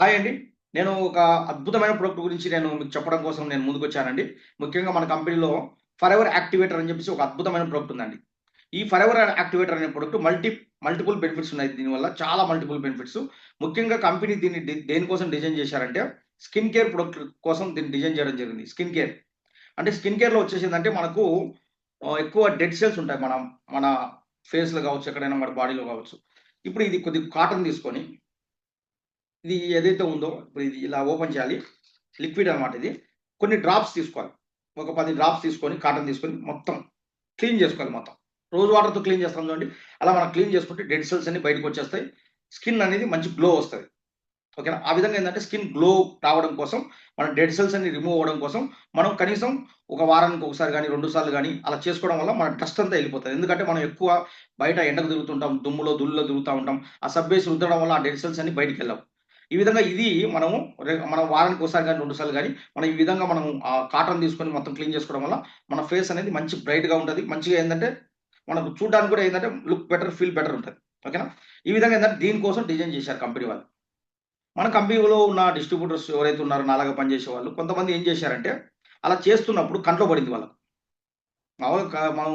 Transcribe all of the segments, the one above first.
Hi అండి. నేను ఒక అద్భుతమైన ప్రొడక్ట్ గురించి నేను మీకు చెప్పడం కోసం నేను ముందుకు వచ్చానండి ముఖ్యంగా మన కంపెనీలో ఫరెవర్ యాక్టివేటర్ అని చెప్పేసి ఒక అద్భుతమైన ప్రొడక్ట్ ఉందండి. ఈ ఫరెవర్ యాక్టివేటర్ అనే ప్రొడక్ట్ మల్టీ మల్టిపుల్ బెనిఫిట్స్ ఉన్నాయి దీనివల్ల. చాలా మల్టిపుల్ బెనిఫిట్స్. ముఖ్యంగా కంపెనీ దీన్ని దేనికోసం డిజైన్ చేశారంటే స్కిన్ కేర్ ప్రొడక్ట్ కోసం దీన్ని డిజైన్ చేయడం జరిగింది. Skin care. అంటే స్కిన్ కేర్‌లో వచ్చేసిందంటే మనకు ఎక్కువ డెడ్ సెల్స్ ఉంటాయి. మన మన ఫేస్‌లో కావచ్చు, ఎక్కడైనా మన బాడీలో కావచ్చు. ఇప్పుడు ఇది కొద్దిగా కాటన్ తీసుకొని ఇది ఏదైతే ఉందో ఇప్పుడు ఇది ఇలా ఓపెన్ చేయాలి. లిక్విడ్ అనమాట ఇది. కొన్ని డ్రాప్స్ తీసుకోవాలి. ఒక పది డ్రాప్స్ తీసుకొని కాటన్ తీసుకొని మొత్తం క్లీన్ చేసుకోవాలి మొత్తం. రోజు వాటర్‌తో క్లీన్ చేస్తాం చూడండి. అలా మనం క్లీన్ చేసుకుంటే డెడ్ సెల్స్ అన్నీ బయటకొచ్చేస్తాయి. స్కిన్ అనేది మంచి గ్లో వస్తుంది ఓకేనా? ఆ విధంగా ఏంటంటే స్కిన్ గ్లో రావడం కోసం మన డెడ్ సెల్స్ అన్ని రిమూవ్ అవ్వడం కోసం మనం కనీసం ఒక వారానికి ఒకసారి కానీ రెండు సార్లు కానీ అలా చేసుకోవడం వల్ల మన డస్ట్ అంతా వెళ్ళిపోతుంది ఎందుకంటే మనం ఎక్కువ బయట ఎండకు తిరుగుతుంటాం. దుమ్ములో, దుల్లో తిరుగుతూ ఉంటాం. ఆ సబ్బేసి రుద్దడం వల్ల ఆ డెడ్ సెల్స్ అన్నీ వెళ్ళాం ఈ విధంగా ఇది మనము మనం వారానికి ఒకసారి కానీ రెండుసార్లు కానీ మనం ఈ విధంగా మనం ఆహ్, కాటన్ తీసుకొని మొత్తం క్లీన్ చేసుకోవడం వల్ల మన ఫేస్ అనేది మంచి బ్రైట్‌గా ఉంటుంది మంచిగా ఏంటంటే మనకు చూడడానికి కూడా ఏంటంటే లుక్ బెటర్, ఫీల్ బెటర్ ఉంటుంది ఓకేనా? ఈ విధంగా ఏంటంటే దీనికోసం డిజైన్ చేశారు కంపెనీ వాళ్ళు. మన కంపెనీలో ఉన్న డిస్ట్రిబ్యూటర్స్ ఎవరైతే ఉన్నారో నాలాగా పనిచేసేవాళ్ళు కొంతమంది ఏం చేశారంటే అలా చేస్తున్నప్పుడు కంట్లో పడింది వాళ్ళకి. మామూలుగా మనం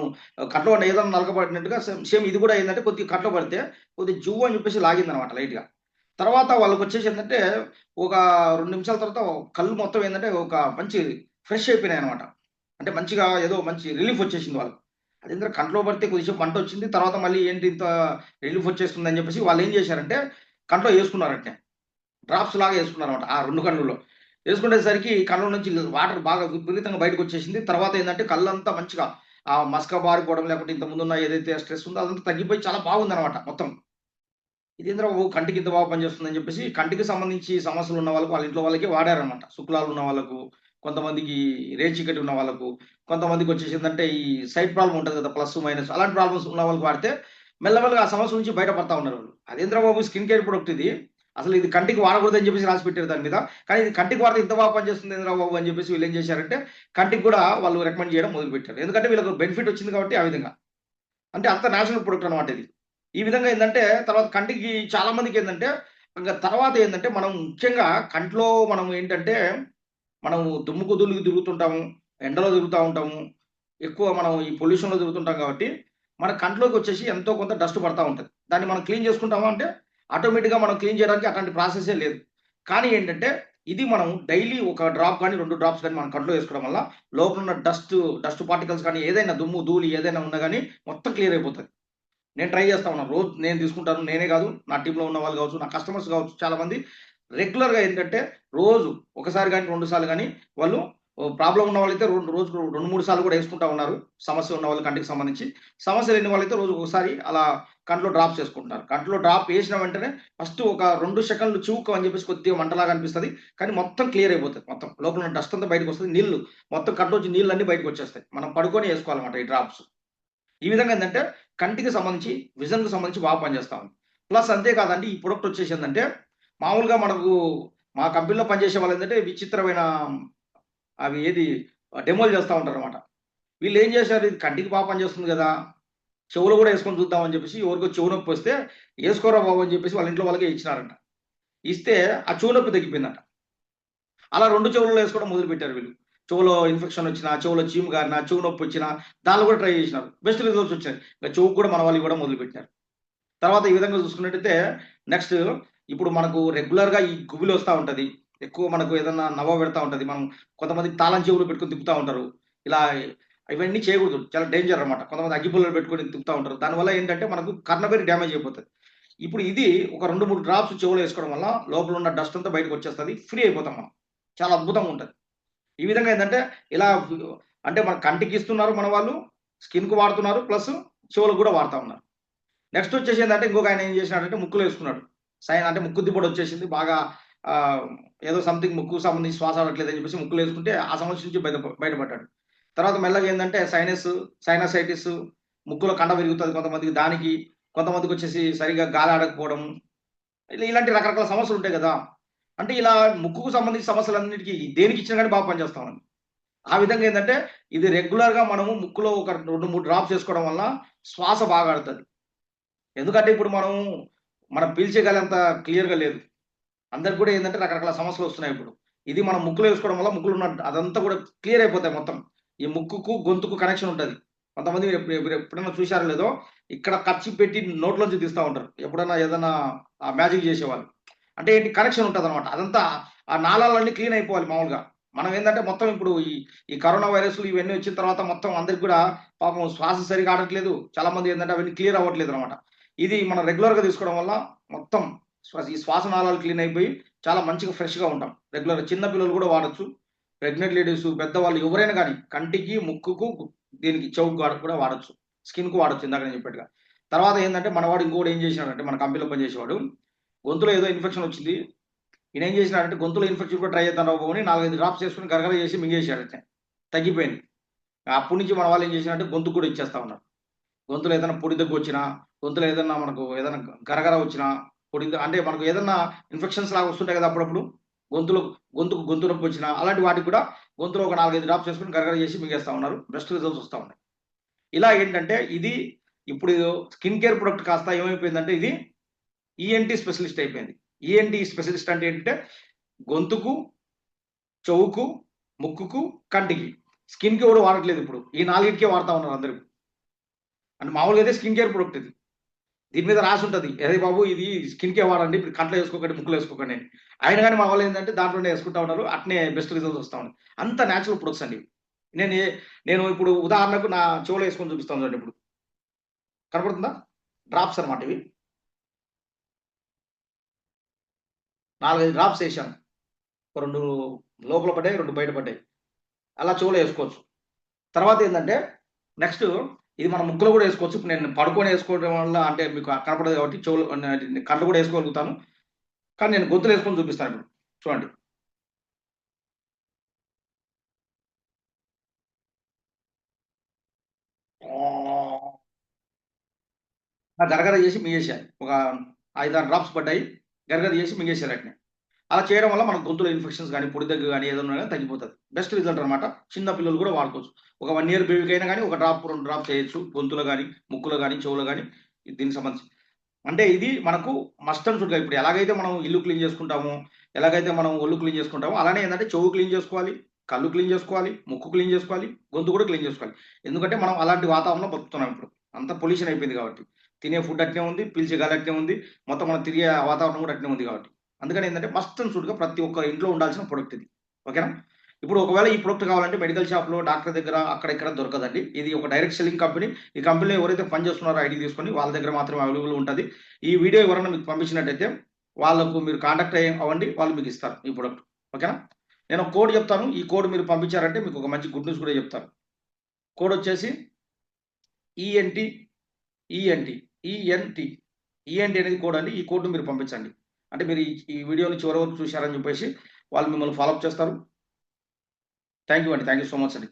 కంట్లో ఏదైనా నలకబడినట్టుగా సేమ్ సేమ్ ఇది కూడా ఏంటంటే కొద్దిగా కంట్లో పడితే కొద్దిగా జువ్వు అని చెప్పేసి లాగిందనమాట లైట్‌గా. తర్వాత వాళ్ళకొచ్చేసి ఏంటంటే ఒక రెండు నిమిషాల తర్వాత కళ్ళు మొత్తం ఏంటంటే ఒక మంచి ఫ్రెష్ అయిపోయినాయి అనమాట అంటే మంచిగా ఏదో మంచి రిలీఫ్ వచ్చేసింది వాళ్ళకి. అదేందిరా కంట్లో పడితే కొద్దిసేపు మంటొచ్చింది. తర్వాత మళ్ళీ ఏంటి ఇంత రిలీఫ్ వచ్చేస్తుందని చెప్పేసి వాళ్ళు ఏం చేశారంటే కంట్లో వేసుకున్నారంటే డ్రాప్స్ లాగా వేసుకున్నారనమాట ఆ రెండు కళ్ళులో వేసుకునేసరికి కళ్ళ నుంచి వాటర్ బాగా విపరీతంగా బయటకు వచ్చేసింది తర్వాత ఏంటంటే కళ్ళంతా మంచిగా ఆ మసక బారిపోవడం లేకపోతే ఇంతకుముందున్న ఏదైతే స్ట్రెస్ ఉందో అదంతా తగ్గిపోయి చాలా బాగుందన్నమాట మొత్తం. ఇదేందిరా బాబు కంటికి ఇంత బాగా పనిచేస్తుందని చెప్పేసి కంటికి సంబంధించి సమస్యలు ఉన్న వాళ్ళకు వాళ్ళ ఇంట్లో వాళ్ళకి వాడారనమాట శుక్లాలు ఉన్న వాళ్ళకు, కొంతమందికి రేచికటి ఉన్న వాళ్ళకు, కొంతమందికి వచ్చేసిందంటే ఈ సైడ్ ప్రాబ్లమ్ ఉంటుంది కదా! ప్లస్, మైనస్ అలాంటి ప్రాబ్లమ్స్ ఉన్న వాళ్ళకి వాడితే మెల్లమెల్లగా ఆ సమస్య నుంచి బయటపడతా ఉన్నారు వాళ్ళు. అదేందిరా బాబు స్కిన్ కేర్ ప్రొడక్ట్ ఇది. అసలు ఇది కంటికి వాడకూడదని చెప్పేసి రాసి పెట్టారు దాని మీద. కానీ ఇది కంటికి వాడితే ఇంత బాగా పనిచేస్తుంది ఏందిరా బాబు అని చెప్పేసి వీళ్ళేం చేశారంటే కంటికి కూడా వాళ్ళు రికమెండ్ చేయడం మొదలుపెట్టారు. ఎందుకంటే వీళ్ళకి బెనిఫిట్ వచ్చింది కాబట్టి ఆ విధంగా. అంటే అంత నేషనల్ ప్రొడక్ట్ అనమాట ఇది. ఈ విధంగా ఏంటంటే తర్వాత కంటికి చాలా ఏంటంటే ఇంకా తర్వాత ఏంటంటే మనం ముఖ్యంగా కంట్లో మనం ఏంటంటే మనం దుమ్ముకు ధూళికి తిరుగుతుంటాము. ఎండలో తిరుగుతూ ఉంటాము. ఎక్కువ మనం ఈ పొల్యూషన్‌లో తిరుగుతుంటాం కాబట్టి మన కంట్లోకి వచ్చేసి ఎంతో కొంత డస్ట్ పడతా ఉంటుంది దాన్ని మనం క్లీన్ చేసుకుంటాము అంటే ఆటోమేటిక్‌గా మనం క్లీన్ చేయడానికి అట్లాంటి ప్రాసెసే లేదు. కానీ ఏంటంటే ఇది మనం డైలీ ఒక డ్రాప్ కానీ రెండు డ్రాప్స్ కానీ మనం కంట్లో వేసుకోవడం వల్ల లోపల ఉన్న డస్ట్, డస్ట్ పార్టికల్స్ కానీ ఏదైనా దుమ్ము, ధూళి ఏదైనా ఉన్నా కానీ మొత్తం క్లియర్ అయిపోతుంది నేను ట్రై చేస్తా ఉన్నాను. రోజు నేను తీసుకుంటాను. నేనే కాదు నా టీమ్‌లో ఉన్న వాళ్ళు కావచ్చు, నా కస్టమర్స్ కావచ్చు చాలా మంది రెగ్యులర్‌గా ఏంటంటే రోజు ఒకసారి కానీ రెండు సార్లు కానీ వాళ్ళు ప్రాబ్లం ఉన్న వాళ్ళైతే రెండు రోజుకు 2, 3 సార్లు కూడా వేసుకుంటా ఉన్నారు. సమస్య ఉన్న వాళ్ళు కంటికి సంబంధించి. సమస్య లేని వాళ్ళైతే రోజు ఒకసారి అలా కంట్లో డ్రాప్స్ చేసుకుంటున్నారు కంట్లో డ్రాప్ వేసిన వెంటనే ఫస్ట్ ఒక 2 సెకన్లు చివుకు అని చెప్పేసి కొద్దిగా మంటలాగా అనిపిస్తుంది కానీ మొత్తం క్లియర్ అయిపోతుంది మొత్తం. లోపల డస్ట్ అంతా వస్తుంది నీళ్ళు మొత్తం కంట్లోంచి నీళ్ళన్నీ బయటకొచ్చేస్తాయి. మనం పడుకొని వేసుకోవాలన్నమాట ఈ డ్రాప్స్. ఈ విధంగా ఏంటంటే కంటికి సంబంధించి, విజన్‌కి సంబంధించి బాగా పనిచేస్తా ఉంది. ప్లస్ అంతేకాదండి ఈ ప్రొడక్ట్ వచ్చేసిందంటే మామూలుగా మనకు మా కంపెనీలో పనిచేసే వాళ్ళు ఏంటంటే విచిత్రమైన అవి ఏది డెమోలు చేస్తా వీళ్ళు ఏం చేశారు ఇది కంటికి బాగా పనిచేస్తుంది కదా! చెవులు కూడా వేసుకొని చూద్దాం అని చెప్పేసి ఎవరికో చెవు నొప్పి వస్తే వేసుకోరా బాబు అని చెప్పేసి వాళ్ళ ఇంట్లో వాళ్ళకే ఇచ్చినారంట. ఇస్తే ఆ చెవు నొప్పి తగ్గిపోయిందంట. అలా రెండు చెవులలో వేసుకోవడం మొదలుపెట్టారు వీళ్ళు. చెవులో ఇన్ఫెక్షన్ వచ్చినా, చెవులో చీము గారినా, చెవు నొప్పి వచ్చినా దానిలో కూడా ట్రై చేసినారు. బెస్ట్ రిజల్ట్స్ వచ్చాయి. ఇంకా చెవుకి కూడా మన వాళ్ళు ఇవ్వడం మొదలుపెట్టినారు. తర్వాత ఈ విధంగా చూసుకున్నట్టయితే నెక్స్ట్ ఇప్పుడు మనకు రెగ్యులర్‌గా ఈ గుబులు వస్తూ ఉంటుంది ఎక్కువ మనకు ఏదన్నా నవ్వ పెడతా ఉంటుంది మనం కొంతమంది తాళం చెవులు పెట్టుకొని తిప్పుతూ ఉంటారు. ఇలా ఇవన్నీ చేయకూడదు. చాలా డేంజర్ అనమాట కొంతమంది అగ్గిపుల్లలు పెట్టుకొని తిప్పుతూ ఉంటారు. దానివల్ల ఏంటంటే మనకు కర్ణబెరి డ్యామేజ్ అయిపోతుంది ఇప్పుడు ఇది ఒక 2, 3 డ్రాప్స్ చెవులో వేసుకోవడం వల్ల లోపల ఉన్న డస్ట్ అంతా బయటకొచ్చేస్తది. ఫ్రీ అయిపోతాం మనం. చాలా అద్భుతంగా ఉంటుంది ఈ విధంగా ఏంటంటే ఇలా అంటే మన కంటికి ఇస్తున్నారు మన వాళ్ళు, స్కిన్కు వాడుతున్నారు. ప్లస్ చెవులకు కూడా వాడుతూ ఉన్నారు. నెక్స్ట్ వచ్చేసి ఏంటంటే ఇంకొక ఆయన ఏం చేసినాడంటే ముక్కులు వేసుకున్నాడు సైన్ అంటే ముక్కు దిబ్బడ వచ్చేసింది. బాగా ఏదో సంథింగ్ ముక్కు సంబంధించి శ్వాస అని చెప్పేసి ముక్కులు వేసుకుంటే ఆ సమస్య నుంచి బయట బయటపడ్డాడు. తర్వాత మెల్లగా ఏంటంటే సైనస్, సైనసైటిస్ ముక్కులో కండ పెరుగుతుంది కొంతమందికి దానికి, కొంతమందికి వచ్చేసి సరిగ్గా గాలి ఆడకపోవడం. ఇలాంటి రకరకాల సమస్యలు ఉంటాయి కదా! అంటే ఇలా ముక్కుకు సంబంధించిన సమస్యలన్నిటికీ దేనికి ఇచ్చినా కానీ బాగా పనిచేస్తా ఉంది. ఆ విధంగా ఏంటంటే ఇది రెగ్యులర్‌గా మనము ముక్కులో ఒక 2, 3 డ్రాప్స్ చేసుకోవడం వల్ల శ్వాస బాగా ఆడుతుంది. ఎందుకంటే ఇప్పుడు మనం మనం పీల్చే అంత క్లియర్‌గా లేదు. అందరికి కూడా ఏంటంటే రకరకాల సమస్యలు వస్తున్నాయి ఇప్పుడు. ఇది మనం ముక్కులో వేసుకోవడం వల్ల ముక్కులు ఉన్న అదంతా కూడా క్లియర్ అయిపోతాయి మొత్తం. ఈ ముక్కుకు గొంతుకు కనెక్షన్ ఉంటుంది. కొంతమంది ఎప్పుడైనా చూశారో లేదో ఇక్కడ ఖర్చు పెట్టి నోట్లోంచి తీస్తూ ఉంటారు. ఎప్పుడైనా ఏదైనా ఆ మ్యాజిక్ చేసేవాళ్ళు. అంటే ఏంటి? కనెక్షన్ ఉంటుంది అనమాట అదంతా ఆ నాళాలన్నీ క్లీన్ అయిపోవాలి మామూలుగా. మనం ఏంటంటే మొత్తం ఇప్పుడు ఈ ఈ కరోనా వైరస్లు ఇవన్నీ వచ్చిన తర్వాత మొత్తం అందరికి కూడా పాపం శ్వాస సరిగా ఆడట్లేదు. చాలా మంది ఏంటంటే అవన్నీ క్లియర్ అవ్వట్లేదు అనమాట ఇది మనం రెగ్యులర్గా తీసుకోవడం వల్ల మొత్తం ఈ శ్వాస నాళాలు క్లీన్ అయిపోయి చాలా మంచిగా ఫ్రెష్గా ఉంటాం. రెగ్యులర్ చిన్న పిల్లలు కూడా వాడచ్చు. ప్రెగ్నెంట్ లేడీస్ పెద్దవాళ్ళు ఎవరైనా కానీ కంటికి ముక్కుకు దీనికి చెవుకు కూడా వాడచ్చు. స్కిన్కు వాడచ్చు ఇందాక నేను చెప్పేట్టుగా తర్వాత ఏంటంటే మనవాడు ఇంకోటి ఏం చేసినాడంటే మన కంపెనీలో పనిచేసేవాడు. గొంతులో ఏదో ఇన్ఫెక్షన్ వచ్చింది. ఈయన ఏం చేసినాడంటే గొంతులో ఇన్ఫెక్షన్ కూడా ట్రై చేద్దాం పోని నాలుగైదు డ్రాప్స్ చేసుకుని గరగర చేసి మింగేసాడు తగ్గిపోయింది. అప్పటి నుంచి మన వాళ్ళు ఏం చేసినారంటే గొంతు కూడా ఇచ్చేస్తా ఉన్నారు. గొంతులో ఏదైనా పొడి దగ్గు వచ్చినా గొంతులో ఏదైనా మనకు ఏదైనా గరగర వచ్చినా పొడి అంటే మనకు ఏదైనా ఇన్ఫెక్షన్స్ లాగా వస్తుంటాయి కదా అప్పుడప్పుడు గొంతులో గొంతుకు గొంతు నొప్పి వచ్చినా అలాంటి వాటికి కూడా గొంతులో ఒక నాలుగైదు డ్రాప్స్ చేసుకుని గరగర చేసి మింగేస్తా ఉన్నారు. బెస్ట్ రిజల్ట్స్ వస్తూ ఉన్నాయి. ఇలా ఏంటంటే ఇది ఇప్పుడు స్కిన్ కేర్ ప్రొడక్ట్ కాస్త ఏమైపోయిందంటే ఇది ఈఎన్టీ స్పెషలిస్ట్ అయిపోయింది. ఈఎన్టీ స్పెషలిస్ట్ అంటే ఏంటంటే గొంతుకు చెవుకు ముక్కుకు కంటికి. స్కిన్కి కూడా వాడట్లేదు ఇప్పుడు. ఈ నాలుగింటికే వాడుతా ఉన్నారు అందరూ. అంటే మామూలుగా అయితే స్కిన్ కేర్ ప్రొడక్ట్ ఇది. దీని మీద రాసి ఉంటుంది. అదే బాబు ఇది స్కిన్ కే వాడండి. ఇప్పుడు కంట్లో వేసుకోకండి ముక్కులో వేసుకోకండి అని. ఆయన కానీ మా వాళ్ళు ఏంటంటే దాంట్లోనే వేసుకుంటా ఉన్నారు. అట్నే బెస్ట్ రిజల్ట్స్ వస్తా ఉన్నాయి. అంత న్యాచురల్ ప్రొడక్ట్స్ అండి నేను నేను ఇప్పుడు ఉదాహరణకు నా చెవులో వేసుకొని చూపిస్తాను చూడండి ఇప్పుడు. కనపడుతుందా? డ్రాప్స్ అన్నమాట ఇవి. నాలుగైదు డ్రాప్స్ వేసాను ఒక రెండు లోపల పడ్డాయి రెండు బయట పడ్డాయి. అలా చెవులు వేసుకోవచ్చు. తర్వాత ఏంటంటే నెక్స్ట్ ఇది మన ముక్కులో కూడా వేసుకోవచ్చు. ఇప్పుడు నేను పడుకొని వేసుకోవడం వల్ల అంటే మీకు కనపడదు కాబట్టి చెవులు కళ్ళు కూడా వేసుకోగలుగుతాను. కానీ నేను గొంతులు వేసుకొని చూపిస్తాను ఇప్పుడు. చూడండి. ఆ గరగర చేసి చేశాను ఒక ఐదారు డ్రాప్స్ పడ్డాయి. గరగది చేసి మింగేసారు అట్నే. అలా చేయడం వల్ల మన గొంతులో ఇన్ఫెక్షన్స్ కానీ పొడి దగ్గర కానీ ఏదైనా కానీ తగ్గిపోతుంది. బెస్ట్ రిజల్ట్ అనమాట చిన్న పిల్లలు కూడా వాడుకోవచ్చు. ఒక వన్ ఇయర్ బేబీకైనా అయినా కానీ ఒక డ్రాప్ రెండు డ్రాప్ చేయొచ్చు. గొంతులో కానీ ముక్కులో కానీ చెవులో కానీ దీనికి సంబంధించి. అంటే ఇది మనకు మస్ట్ అండ్ షుడ్గా ఇప్పుడు ఎలాగైతే మనం ఇల్లు క్లీన్ చేసుకుంటామో ఎలాగైతే మనం ఒళ్ళు క్లీన్ చేసుకుంటామో అలానే ఏంటంటే చెవు క్లీన్ చేసుకోవాలి కళ్ళు క్లీన్ చేసుకోవాలి ముక్కు క్లీన్ చేసుకోవాలి గొంతు కూడా క్లీన్ చేసుకోవాలి. ఎందుకంటే మనం అలాంటి వాతావరణంలో బతుకుతున్నాం ఇప్పుడు. అంత పొల్యూషన్ అయిపోయింది కాబట్టి. తినే ఫుడ్ అట్నే ఉంది పిలిచే గాలి అట్నే ఉంది మొత్తం మనం తిరిగే వాతావరణం కూడా అట్నే ఉంది కాబట్టి. అందుకని ఏంటంటే మస్ట్ అండ్ షుడ్గా ప్రతి ఒక్క ఇంట్లో ఉండాల్సిన ప్రొడక్ట్ ఇది. ఓకేనా? ఇప్పుడు ఒకవేళ ఈ ప్రొడక్ట్ కావాలంటే మెడికల్ షాప్లో డాక్టర్ దగ్గర అక్కడ ఇక్కడ దొరకదండి. ఇది ఒక డైరెక్ట్ సెల్లింగ్ కంపెనీ ఈ కంపెనీలో ఎవరైతే పని చేస్తున్నారో ఐడి తీసుకొని వాళ్ళ దగ్గర మాత్రమే అవైలబుల్ ఉంటుంది. ఈ వీడియో ఎవరైనా మీకు పంపించినట్టయితే వాళ్ళకు మీరు కాంటాక్ట్ అయ్యి అవ్వండి వాళ్ళు మీకు ఇస్తారు ఈ ప్రొడక్ట్ ఓకేనా? నేను కోడ్ చెప్తాను. ఈ కోడ్ మీరు పంపించారంటే మీకు ఒక మంచి గుడ్ న్యూస్ కూడా చెప్తాను. కోడ్ వచ్చేసి ఈఎన్టీ ఈఎన్టీ ఈఎన్టీ ఈఎన్టీ అనేది కోడ్ అండి. ఈ కోడ్ను మీరు పంపించండి. అంటే మీరు ఈ- వీడియోని చివరి వరకు చూశారని చెప్పేసి వాళ్ళు మిమ్మల్ని ఫాలోఅప్ చేస్తారు. థ్యాంక్ యూ అండి. థ్యాంక్ యూ సో మచ్ అండి.